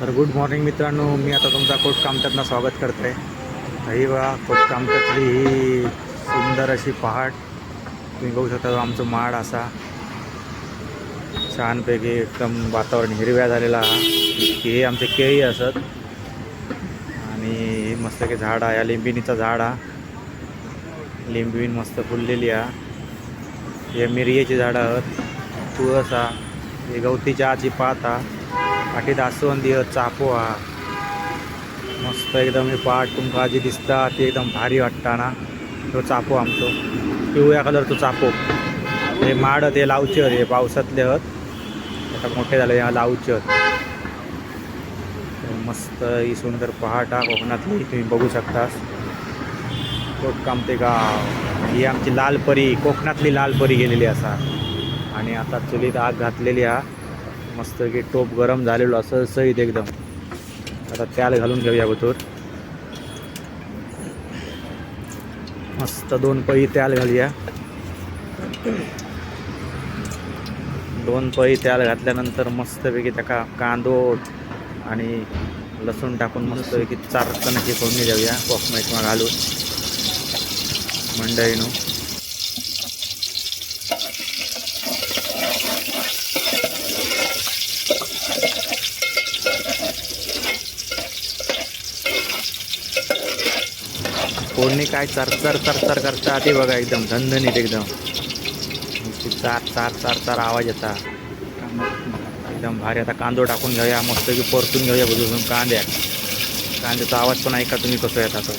तर good morning मित्रांनो मी आता तुमचा कोट कामत्यातनं स्वागत करतो आहे ही बघा कोट कामत्यातली ही सुंदर अशी पहाट. तुम्ही बघू शकता आमचं माड असा. छानपैकी एकदम वातावरण हिरव्या झालेला हा. हे आमचे केळी असत. आणि हे मस्त की झाड आहे या लिंबिणीचा झाड हा. लिंबीण मस्त फुललेली आ हे मिरयेची झाडं आहेत. तुळस हा. हे गवती चहाची पात हा. फाटी दासवंदी हा चापो मस्त एकदम हे पाट तुमका जी दिसता ती एकदम भारी वाटता ना. तो चापो आमचो. पिवळ्या कलरचो चापो. हे माड ते लावचे हे पावसातले हत. आता मोठे झाले हे लावचे हत मस्त ही सुंदर पहाट हा कोकणातली तुम्ही बघू शकता कोटकाम कामते गाव. ही आमची लाल परी कोकणातली लाल परी गेलेली असा. आणि आता चुलीत आग घातलेली हा. मस्त की टोप गरम झालेलो असं सहित एकदम. आता त्याला घालून घेऊया बतूर. मस्त दोन पळी त्याल घालूया. दोन पळी त्याल घातल्यानंतर मस्तपैकी त्याका कांदो आणि लसूण टाकून मस्तपैकी चार अशी फोडणी देऊया. कोकमेटमा घालून मंडळीनं फोडणी काय चरचर चरचर करता ते बघा एकदम धनधनीत एकदम. चार चार चार चार आवाज येता. एकदम भारी आता कांदो टाकून घेऊया मस्त की परतून घेऊया बघून कांद्या कांद्याचा आवाज पण ऐका तुम्ही कसं येतात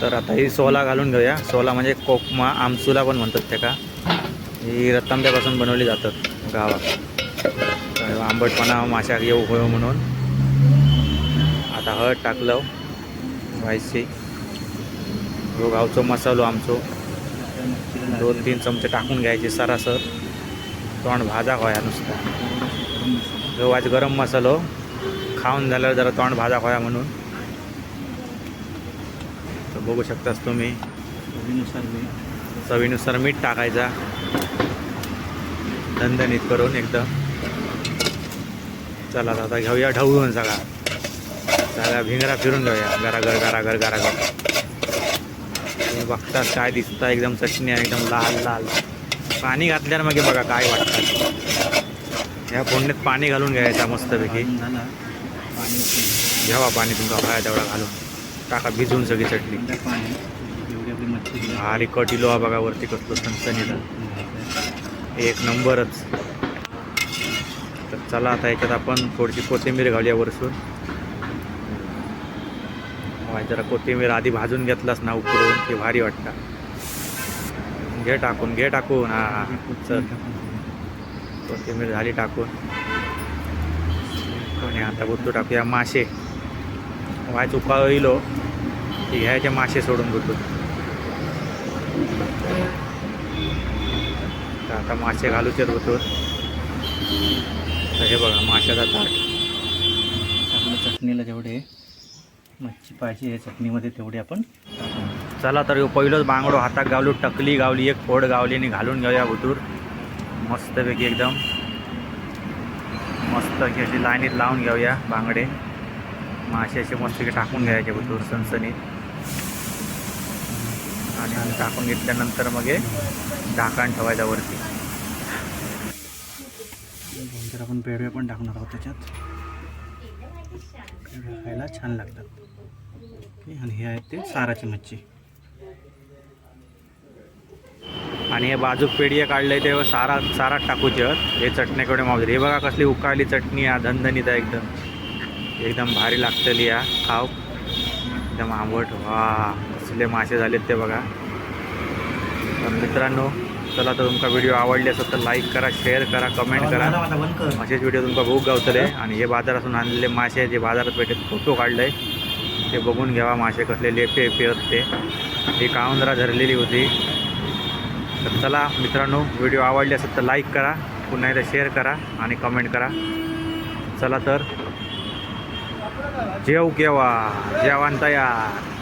तर आता ही सोला घालून घेऊया. सोला म्हणजे कोकमा आमसुला पण म्हणतात त्या का ही रतांब्यापासून बनवली जातात गावात. आंबटपणा माशा येऊ होयो म्हणून. आता हळद टाकलं व्हायची जो गावचो मसालो आमचो. दोन तीन चमचे टाकून घ्यायचे सरासर. तोंड भाजा होया नुसता. गव्हाचा गरम मसालो. खाऊन झाल्यावर जरा तोंड भाजा होया म्हणून. बघू शकतास तुम्ही. चवीनुसार मीठ. टाकायचा. दणदणीत करून एकदम. चला आता घेऊया ढवळून सगळा. सगळा भिंगरा फिरून घेऊया. गरागर गरागर गरागर तुम्ही बघताच काय दिसतं एकदम चटणी आहे एकदम लाल लाल. पाणी घातल्यावर मग बघा काय वाटतं. ह्या फोडणीत पाणी घालून घ्यायचा मस्तपैकी. घ्यावा पाणी तुमचा हवा तेवढा घालून. टाका भिजवून सगळी चटणी. भारी कटिलो हा बघा वरती कसलो सणसणीत एक नंबरच. तर चला आता याच्यात आपण थोडीशी कोथिंबीर घालूया वरसून. जरा कोथिंबीर आधी भाजून घेतलास ना उकडून ते भारी वाटतं. घे टाकून घे टाकून. हा हा चल. कोथिंबीर झाली टाकून. आणि आता बुद्दू टाकूया मासे. वाय चुका येईलो की घ्यायचे मासे सोडून घेतो तर आता मासे घालूचे बुद्दू तर हे बघा माशाचा ताट. आपल्या चटणीला जेवढे मच्छी पाहिजे आहे चटणीमध्ये तेवढे आपण चला तर पहिलंच पहिलोच बांगडो हातात गावलो टकली गावली एक फोड गावली आणि घालून घेऊया भुतूर मस्तपैकी एकदम. मस्त अशी लाईनीत लावून घेऊया बांगडे. मासे असे मस्तपैकी टाकून घ्यायचे भुतूर सणसणीत आणि टाकून घेतल्यानंतर मग हे झाकण ठेवायचं वरती. नंतर आपण पेडवे पण टाकणार आहोत त्याच्यात. खायला छान लागतात. आणि हे आहेत ते साराची मच्छी. आणि हे बाजूक पेढी काढले ते सारा सारा टाकूचे हे चटणीकडे मावते हे बघा कसली उकाळली चटणी आहे धनधनीत आहे एकदम. एकदम भारी लागतली या खाव. एकदम आंबट. वा कसले मासे झालेत ते बघा. तर मित्रांनो चला तर तुमका व्हिडिओ आवडले असेल तर लाईक करा शेअर करा कमेंट करा. असेच व्हिडिओ तुमका भूक गावतले. आणि हे बाजारातून आणलेले मासे जे बाजारात भेटत फोटो काढले ते बघून घ्यावा मासे कसले लेपे पेरत ते. ही कावंदरा धरलेली होती. तर चला मित्रांनो व्हिडिओ आवडली असेल तर लाईक करा. पुन्हा एकदा शेअर करा आणि कमेंट करा. चला तर. જેવું કેવા જવાન તૈયાર.